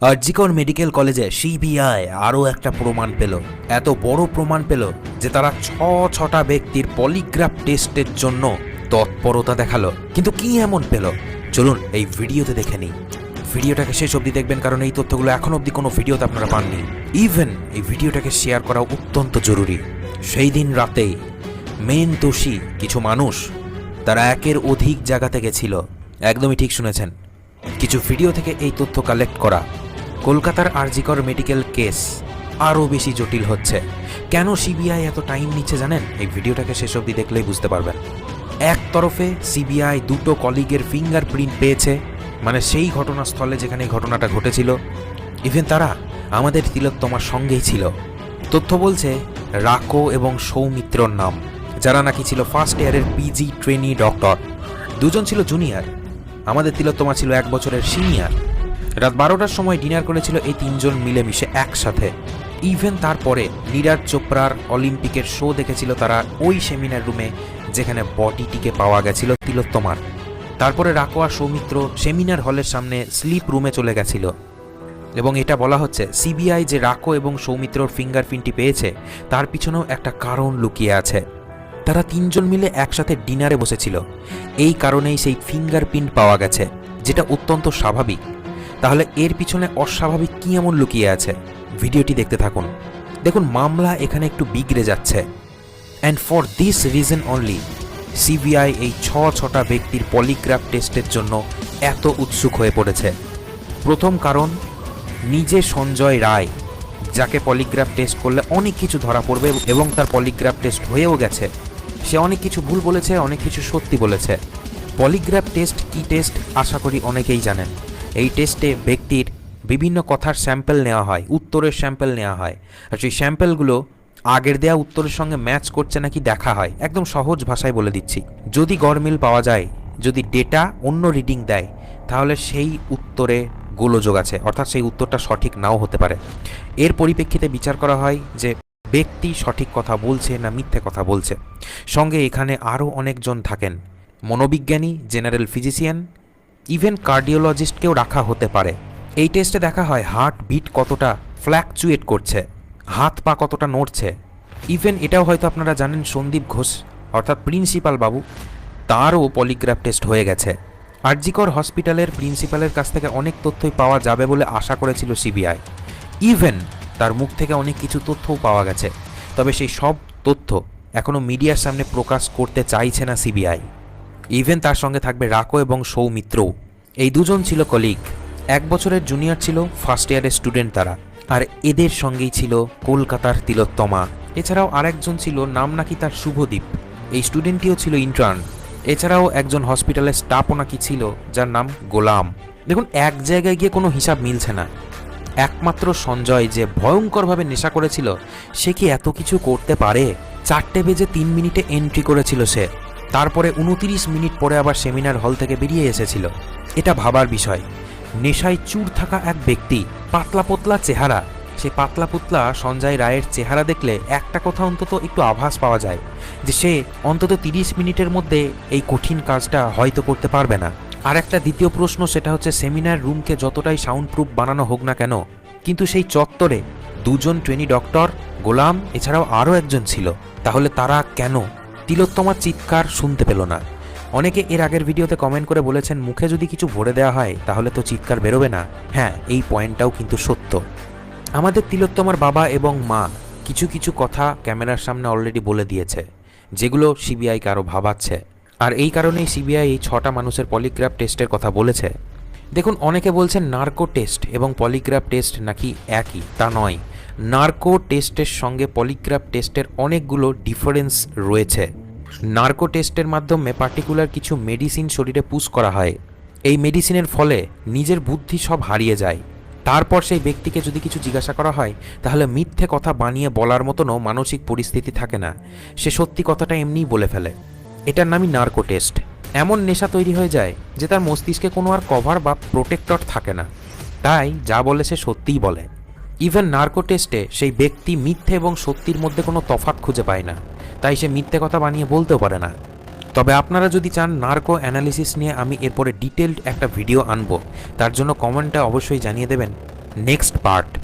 RG Kar medical কলেজে CBI আরও একটা প্রমাণ পেল। এত বড় প্রমাণ পেল যে তারা ছ ছটা ব্যক্তির পলিগ্রাফ টেস্টের জন্য তৎপরতা দেখাল। কিন্তু কি এমন পেল? চলুন এই ভিডিওতে দেখে নিই। ভিডিওটাকে শেষ অবধি দেখবেন কারণ এই তথ্যগুলো এখন অবধি কোনো ভিডিওতে আপনারা পাননি। ইভেন এই ভিডিওটাকে শেয়ার করা অত্যন্ত জরুরি। সেই দিন রাতেই মেন দোষী কিছু মানুষ তারা একের অধিক জায়গাতে গেছিল একদমই ঠিক শুনেছেন। কিছু ভিডিও থেকে এই তথ্য কালেক্ট করা। কলকাতার আরজিকর মেডিকেল কেস আরও বেশি জটিল হচ্ছে। কেন সিবিআই এত টাইম নিচ্ছে জানেন? এই ভিডিওটাকে শেষ অবধি দেখলেই বুঝতে পারবেন। এক তরফে সিবিআই দুটো কলিগের ফিঙ্গারপ্রিন্ট পেয়েছে মানে সেই ঘটনাস্থলে যেখানে ঘটনাটা ঘটেছিল। ইভেন তারা আমাদের তিলোত্তমার সঙ্গেই ছিল। তথ্য বলছে, রাকো এবং সৌমিত্রর নাম, যারা নাকি ছিল ফার্স্ট ইয়ারের পিজি ট্রেনি ডক্টর দুজন ছিল জুনিয়র আমাদের তিলোত্তমা ছিল এক বছরের সিনিয়র। রাত বারোটার সময় ডিনার করেছিল এই তিনজন মিলেমিশে একসাথে। ইভেন তারপরে নীরাজ চোপড়ার অলিম্পিকের শো দেখেছিল তারা ওই সেমিনার রুমে, যেখানে বডিটিকে পাওয়া গেছিল তিলোত্তমার। তারপরে রাকো আর সৌমিত্র সেমিনার হলের সামনে স্লিপ রুমে চলে গেছিল। এবং এটা বলা হচ্ছে, সিবিআই যে রাকো এবং সৌমিত্রর ফিঙ্গারপ্রিন্টটি পেয়েছে, তার পিছনেও একটা কারণ লুকিয়ে আছে। তারা তিনজন মিলে একসাথে ডিনারে বসেছিল। এই কারণেই সেই ফিঙ্গারপ্রিন্ট পাওয়া গেছে, যেটা অত্যন্ত স্বাভাবিক। তাহলে এর পিছনে অস্বাভাবিক কী এমন লুকিয়ে আছে? ভিডিওটি দেখতে থাকুন। দেখুন, মামলা এখানে একটু বিগড়ে যাচ্ছে। And for this reason only CBI এই ছ ছটা ব্যক্তির পলিগ্রাফ টেস্টের জন্য এত উৎসুক হয়ে পড়েছে। প্রথম কারণ, নিজে সঞ্জয় রায়, যাকে পলিগ্রাফ টেস্ট করলে অনেক কিছু ধরা পড়বে এবং তার পলিগ্রাফ টেস্ট হয়েও গেছে। সে অনেক কিছু ভুল বলেছে, অনেক কিছু সত্যি বলেছে। পলিগ্রাফ টেস্ট কি টেস্ট, আশা করি অনেকেই জানেন। এই টেস্টে ব্যক্তির বিভিন্ন কথার স্যাম্পেল নেওয়া হয়, উত্তরের স্যাম্পেল নেওয়া হয়। আর সেই স্যাম্পেলগুলো আগের দেয়া উত্তরের সঙ্গে ম্যাচ করছে নাকি দেখা হয়, একদম সহজ ভাষায় বলে দিচ্ছি। যদি গরমিল পাওয়া যায়, যদি ডেটা অন্য রিডিং দেয়, তাহলে সেই উত্তরে গোলযোগ আছে, অর্থাৎ সেই উত্তরটা সঠিক নাও হতে পারে। এর পরিপ্রেক্ষিতে বিচার করা হয় যে ব্যক্তি সঠিক কথা বলছে না মিথ্যে কথা বলছে। সঙ্গে এখানে আরও অনেকজন থাকেন। মনোবিজ্ঞানী, জেনারেল ফিজিশিয়ান, ইভেন কার্ডিওলজিস্টকেও রাখা হতে পারে। এই টেস্টে দেখা হয় হার্ট বিট কতটা ফ্ল্যাকচুয়েট করছে, হাত পা কতটা নড়ছে। ইভেন এটাও হয়তো আপনারা জানেন সন্দীপ ঘোষ, অর্থাৎ প্রিন্সিপাল বাবু, তারও পলিগ্রাফ টেস্ট হয়ে গেছে। আরজিকর হসপিটালের প্রিন্সিপালের কাছ থেকে অনেক তথ্যই পাওয়া যাবে বলে আশা করেছিল সিবিআই। ইভেন তার মুখ থেকে অনেক কিছু তথ্যও পাওয়া গেছে। তবে সেই সব তথ্য এখনও মিডিয়ার সামনে প্রকাশ করতে চাইছে না সিবিআই। ইভেন তার সঙ্গে থাকবে রাকো এবং সৌমিত্রও। এই দুজন ছিল কলিগ। এক বছরের জুনিয়র ছিল ফার্স্ট ইয়ারের স্টুডেন্ট তারা। আর এদের সঙ্গেই ছিল কলকাতার তিলোত্তমা। এছাড়াও আরেকজন ছিল, নাম নাকি তার শুভদীপ। এই স্টুডেন্টটিও ছিল ইন্টার্ন। এছাড়াও একজন হসপিটালের স্টাফও নাকি ছিল, যার নাম গোলাম। দেখুন, এক জায়গায় গিয়ে কোনো হিসাব মিলছে না। একমাত্র সঞ্জয় যে ভয়ঙ্করভাবে নেশা করেছিল, সে কি এত কিছু করতে পারে? চারটে বেজে তিন মিনিটে এন্ট্রি করেছিল সে। তারপরে উনতিরিশ মিনিট পরে আবার সেমিনার হল থেকে বেরিয়ে এসেছিল। এটা ভাবার বিষয়। নেশায় চুর থাকা এক ব্যক্তি, পাতলা পোতলা চেহারা। সে পাতলা পুতলা সঞ্জয় রায়ের চেহারা দেখলে একটা কথা অন্তত একটু আভাস পাওয়া যায়, যে সে অন্তত তিরিশ মিনিটের মধ্যে এই কঠিন কাজটা হয়তো করতে পারবে না। আর একটা দ্বিতীয় প্রশ্ন, সেটা হচ্ছে সেমিনার রুমকে যতটাই সাউন্ড প্রুফ বানানো হোক না কেন, কিন্তু সেই চত্বরে দুজন ট্রেনি ডক্টর, গোলাম, এছাড়াও আরও একজন ছিল, তাহলে তারা কেন? তিলোত্তমার চিৎকার শুনতে পেল না। অনেকে এর আগের ভিডিওতে কমেন্ট করে বলেছেন, মুখে যদি কিছু ভরে দেওয়া হয়, তাহলে তো চিৎকার বেরোবে না। হ্যাঁ এই পয়েন্টটাও কিন্তু সত্য। আমাদের তিলোত্তমার বাবা এবং মা কিছু কিছু কথা ক্যামেরার সামনে অলরেডি বলে দিয়েছে, যেগুলো সিবিআইকে আরও ভাবাচ্ছে। আর এই কারণেই সিবিআই এই ছটা মানুষের পলিগ্রাফ টেস্টের কথা বলেছে। দেখুন, অনেকে বলছেন নার্কো টেস্ট এবং পলিগ্রাফ টেস্ট নাকি একই, তা নয়। নার্কো টেস্টের সঙ্গে পলিগ্রাফ টেস্টের অনেকগুলো ডিফারেন্স রয়েছে। নার্কো টেস্টের মাধ্যমে পার্টিকুলার কিছু মেডিসিন শরীরে পুশ করা হয়। এই মেডিসিনের ফলে নিজের বুদ্ধি সব হারিয়ে যায়। তারপর সেই ব্যক্তিকে যদি কিছু জিজ্ঞাসা করা হয়, তাহলে মিথ্যে কথা বানিয়ে বলার মতনও মানসিক পরিস্থিতি থাকে না। সে সত্যি কথাটা এমনিই বলে ফেলে। এটার নামই নার্কো টেস্ট। এমন নেশা তৈরি হয়ে যায় যে তার মস্তিষ্কে কোনো আর কভার বা প্রোটেক্টর থাকে না। তাই যা বলে সে সত্যিই বলে। ইভেন নার্কো টেস্টে সেই ব্যক্তি মিথ্যে এবং সত্যির মধ্যে কোনো তফাত খুঁজে পায় না। তাই সে মিথ্যে কথা বানিয়ে বলতেও পারে না। তবে আপনারা যদি চান নার্কো অ্যানালিসিস নিয়ে আমি এরপরে ডিটেলড একটা ভিডিও আনব, তার জন্য কমেন্টে অবশ্যই জানিয়ে দেবেন। Next part.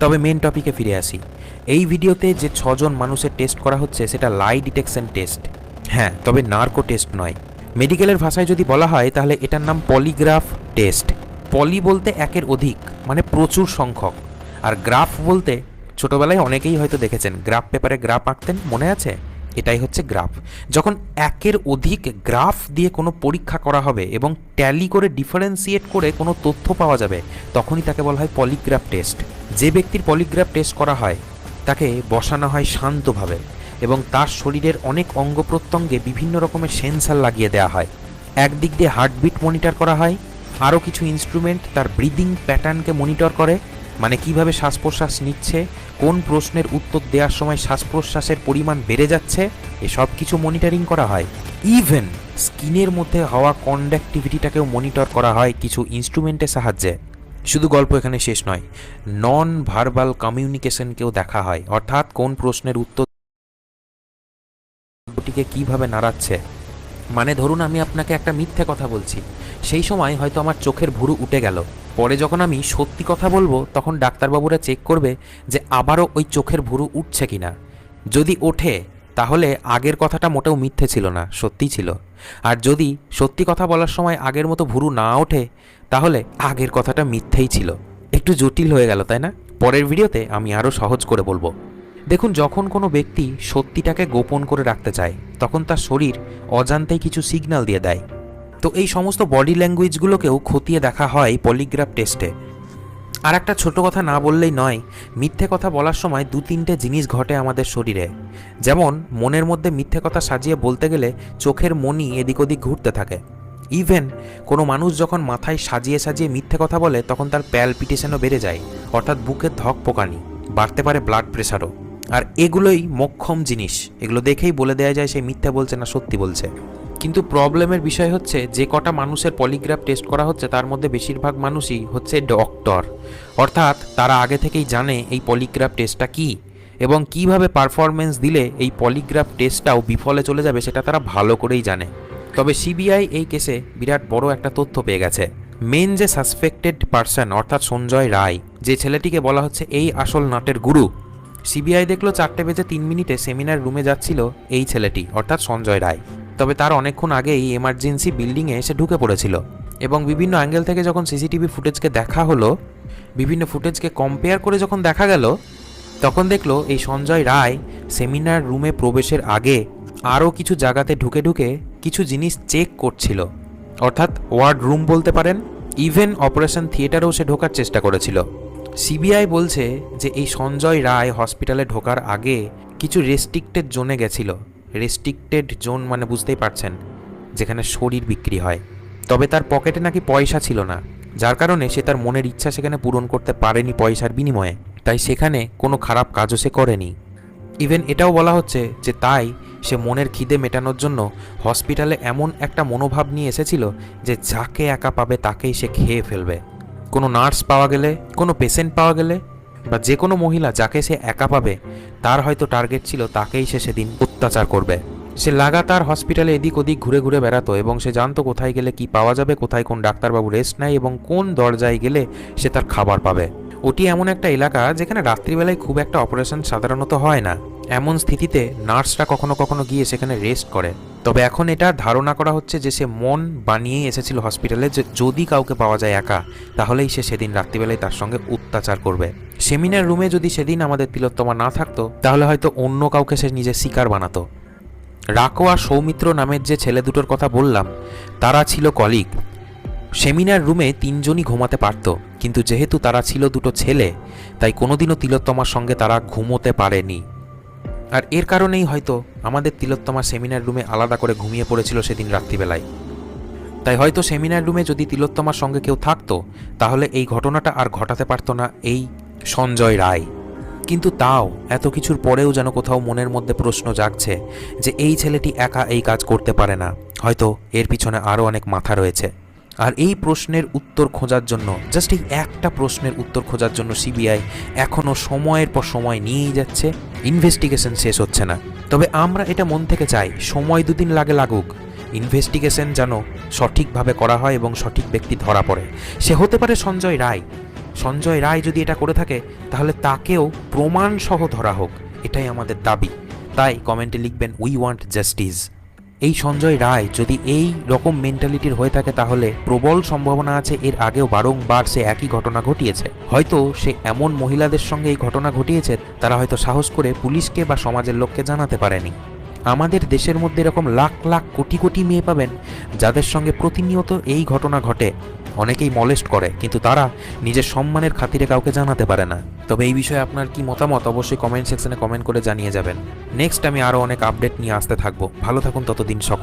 তবে মেন টপিকে ফিরে আসি। এই ভিডিওতে যে ছজন মানুষের টেস্ট করা হচ্ছে, সেটা লাই ডিটেকশন টেস্ট। হ্যাঁ তবে নার্কো টেস্ট নয়। মেডিকেলের ভাষায় যদি বলা হয়, তাহলে এটার নাম পলিগ্রাফ টেস্ট। পলি বলতে একের অধিক মানে প্রচুর সংখ্যক। আর গ্রাফ বলতে ছোটবেলায় অনেকেই হয়তো দেখেছেন। গ্রাফ পেপারে গ্রাফ আঁকতেন, মনে আছে? এটাই হচ্ছে গ্রাফ। যখন একের অধিক গ্রাফ দিয়ে কোনো পরীক্ষা করা হবে এবং ট্যালি করে ডিফারেন্সিয়েট করে কোনো তথ্য পাওয়া যাবে, তখনই তাকে বলা হয় পলিগ্রাফ টেস্ট। যে ব্যক্তির পলিগ্রাফ টেস্ট করা হয়, তাকে বসানো হয় শান্তভাবে। এবং তার শরীরের অনেক অঙ্গ প্রত্যঙ্গে বিভিন্ন রকমের সেন্সার লাগিয়ে দেওয়া হয়। একদিক দিয়ে হার্টবিট মনিটর করা হয়, আরও কিছু ইনস্ট্রুমেন্ট তার ব্রিদিং প্যাটার্নকে মনিটর করে মানে কীভাবে শ্বাস প্রশ্বাস নিচ্ছে, কোন প্রশ্নের উত্তর দেওয়ার সময় শ্বাস প্রশ্বাসের পরিমাণ বেড়ে যাচ্ছে, এসব কিছু মনিটরিং করা হয়। ইভেন স্কিনের মধ্যে হওয়া কন্ডাক্টিভিটিটাকেও মনিটর করা হয় কিছু ইনস্ট্রুমেন্টের সাহায্যে। শুধু গল্প এখানে শেষ নয় নন ভার্বাল কমিউনিকেশনকেও দেখা হয়, অর্থাৎ কোন প্রশ্নের উত্তর ওটিকে কীভাবে নাড়াচ্ছে? মানে ধরুন আমি আপনাকে একটা মিথ্যে কথা বলছি। সেই সময় হয়তো আমার চোখের ভুরু উঠে গেল। পরে যখন আমি সত্যি কথা বলব, তখন ডাক্তারবাবুরা চেক করবে যে আবারও ওই চোখের ভুরু উঠছে কিনা। যদি ওঠে, তাহলে আগের কথাটা মোটেও মিথ্যে ছিল না, সত্যি ছিল। আর যদি সত্যি কথা বলার সময় আগের মতো ভুরু না ওঠে, তাহলে আগের কথাটা মিথ্যেই ছিল। একটু জটিল হয়ে গেল, তাই না? পরের ভিডিওতে আমি আরও সহজ করে বলব। দেখুন, যখন কোনো ব্যক্তি সত্যিটাকে গোপন করে রাখতে চায়, তখন তার শরীর অজান্তেই কিছু সিগন্যাল দিয়ে দেয়। তো এই সমস্ত বডি ল্যাঙ্গুয়েজগুলোকেও খতিয়ে দেখা হয় পলিগ্রাফ টেস্টে আর একটা ছোট কথা না বললেই নয়, মিথ্যে কথা বলার সময় দু তিনটে জিনিস ঘটে আমাদের শরীরে। যেমন, মনের মধ্যে মিথ্যে কথা সাজিয়ে বলতে গেলে চোখের মনি এদিক ওদিক ঘুরতে থাকে। ইভেন কোনো মানুষ যখন মাথায় সাজিয়ে সাজিয়ে মিথ্যে কথা বলে, তখন তার প্যালপিটেশনও বেড়ে যায়, অর্থাৎ বুকের ধক পোকানি, বাড়তে পারে ব্লাড প্রেশারও আর এগুলোই মক্ষম জিনিস। এগুলো দেখেই বলে দেওয়া যায় সে মিথ্যা বলছে না সত্যি বলছে। কিন্তু প্রবলেমের বিষয় হচ্ছে, যে কটা মানুষের পলিগ্রাফ টেস্ট করা হচ্ছে, তার মধ্যে বেশিরভাগ মানুষই হচ্ছে ডক্টর। অর্থাৎ তারা আগে থেকেই জানে এই পলিগ্রাফ টেস্টটা কী, এবং কীভাবে পারফরমেন্স দিলে এই পলিগ্রাফ টেস্টটাও বিফলে চলে যাবে সেটা তারা ভালো করেই জানে। তবে সিবিআই এই কেসে বিরাট বড় একটা তথ্য পেয়ে গেছে। মেন যে সাসপেক্টেড পার্সন, অর্থাৎ সঞ্জয় রায়, যে ছেলেটিকে বলা হচ্ছে এই আসল নাটের গুরু সিবিআই দেখল চারটে বেজে তিন মিনিটে সেমিনার রুমে যাচ্ছিল এই ছেলেটি, অর্থাৎ সঞ্জয় রায়। তবে তার অনেকক্ষণ আগেই এমার্জেন্সি বিল্ডিংয়ে এসে ঢুকে পড়েছিল এবং বিভিন্ন অ্যাঙ্গেল থেকে যখন সিসিটিভি ফুটেজকে দেখা হলো, বিভিন্ন ফুটেজকে কম্পেয়ার করে যখন দেখা গেল, তখন দেখল এই সঞ্জয় রায় সেমিনার রুমে প্রবেশের আগে আরও কিছু জায়গাতে ঢুকে ঢুকে কিছু জিনিস চেক করছিল। অর্থাৎ ওয়ার্ড রুম বলতে পারেন, ইভেন অপারেশন থিয়েটারেও সে ঢোকার চেষ্টা করেছিল। সিবিআই বলছে যে এই সঞ্জয় রায় হসপিটালে ঢোকার আগে কিছু রেস্ট্রিক্টেড জোনে গেছিল। রেস্ট্রিক্টেড জোন মানে বুঝতেই পারছেন, যেখানে শরীর বিক্রি হয়। তবে তার পকেটে নাকি পয়সা ছিল না। যার কারণে সে তার মনের ইচ্ছা সেখানে পূরণ করতে পারেনি পয়সার বিনিময়ে। তাই সেখানে কোনো খারাপ কাজও সে করেনি। ইভেন এটাও বলা হচ্ছে যে তাই সে মনের খিদে মেটানোর জন্য হসপিটালে এমন একটা মনোভাব নিয়ে এসেছিল যে যাকে একা পাবে তাকেই সে খেয়ে ফেলবে। কোনো নার্স পাওয়া গেলে, কোনো পেশেন্ট পাওয়া গেলে, বা যে কোনো মহিলা যাকে সে একা পাবে, তার হয়তো টার্গেট ছিল তাকেই সে সেদিন অত্যাচার করবে। সে লাগাতার হসপিটালে এদিক ওদিক ঘুরে ঘুরে বেড়াতো এবং সে জানতো কোথায় গেলে কি পাওয়া যাবে, কোথায় কোন ডাক্তারবাবু রেস্ট নেয় এবং কোন দরজায় গেলে সে তার খাবার পাবে। ওটি এমন একটা এলাকা যেখানে রাত্রিবেলায় খুব একটা অপারেশন সাধারণত হয় না। এমন স্থিতিতে নার্সরা কখনো কখনো গিয়ে সেখানে রেস্ট করে। তবে এখন এটা ধারণা করা হচ্ছে যে সে মন বানিয়েই এসেছিল হসপিটালে যে যদি কাউকে পাওয়া যায় একা, তাহলেই সে সেদিন রাত্রিবেলায় তার সঙ্গে অত্যাচার করবে। সেমিনার রুমে যদি সেদিন আমাদের তিলোত্তমা না থাকতো, তাহলে হয়তো অন্য কাউকে সে নিজের শিকার বানাতো। রাকো আর সৌমিত্র নামের যে ছেলে দুটোর কথা বললাম, তারা ছিল কলিগ। সেমিনার রুমে তিনজনই ঘুমাতে পারত, কিন্তু যেহেতু তারা ছিল দুটো ছেলে, তাই কোনোদিনও তিলোত্তমার সঙ্গে তারা ঘুমোতে পারেনি। আর এর কারণেই হয়তো আমাদের তিলোত্তমা সেমিনার রুমে আলাদা করে ঘুমিয়ে পড়েছিল সেদিন রাত্রিবেলায়। তাই হয়তো সেমিনার রুমে যদি তিলোত্তমার সঙ্গে কেউ থাকতো, তাহলে এই ঘটনাটা আর ঘটাতে পারতো না এই সঞ্জয় রায়। কিন্তু তাও এত কিছুর পরেও যেন কোথাও মনের মধ্যে প্রশ্ন জাগছে যে এই ছেলেটি একা এই কাজ করতে পারে না। হয়তো এর পিছনে আরও অনেক মাথা রয়েছে। আর এই প্রশ্নের উত্তর খোঁজার জন্য জাস্ট এই একটা প্রশ্নের উত্তর খোঁজার জন্য সিবিআই এখনও সময়ের পর সময় নিয়েই যাচ্ছে ইনভেস্টিগেশন শেষ হচ্ছে না। তবে আমরা এটা মন থেকে চাই, সময় দুদিন লাগে লাগুক। ইনভেস্টিগেশন যেন সঠিকভাবে করা হয় এবং সঠিক ব্যক্তি ধরা পড়ে। সে হতে পারে সঞ্জয় রায়। সঞ্জয় রায় যদি এটা করে থাকে, তাহলে তাকেও প্রমাণসহ ধরা হোক। এটাই আমাদের দাবি। তাই কমেন্টে লিখবেন উই ওয়ান্ট জাস্টিস এই সঞ্জয় রায় যদি এই রকম মেন্টালিটির হয়ে থাকে তাহলে প্রবল সম্ভাবনা আছে এর আগেও বারংবার সে একই ঘটনা ঘটিয়েছে। হয়তো সে এমন মহিলাদের সঙ্গে এই ঘটনা ঘটিয়েছে, তারা হয়তো সাহস করে পুলিশকে বা সমাজের লোককে জানাতে পারেনি। আমাদের দেশের মধ্যে এরকম লাখ লাখ কোটি কোটি মেয়ে পাবেন, যাদের সঙ্গে প্রতিনিয়ত এই ঘটনা ঘটে। অনেকেই মলেস্ট করে, কিন্তু তারা নিজের সম্মানের খাতিরে কাউকে জানাতে পারে না। তবে এই বিষয়ে আপনার কি মতামত অবশ্যই কমেন্ট সেকশনে কমেন্ট করে জানিয়ে যাবেন। নেক্সট আমি আরও অনেক আপডেট নিয়ে আসতে থাকব। ভালো থাকুন, ততদিন সকল।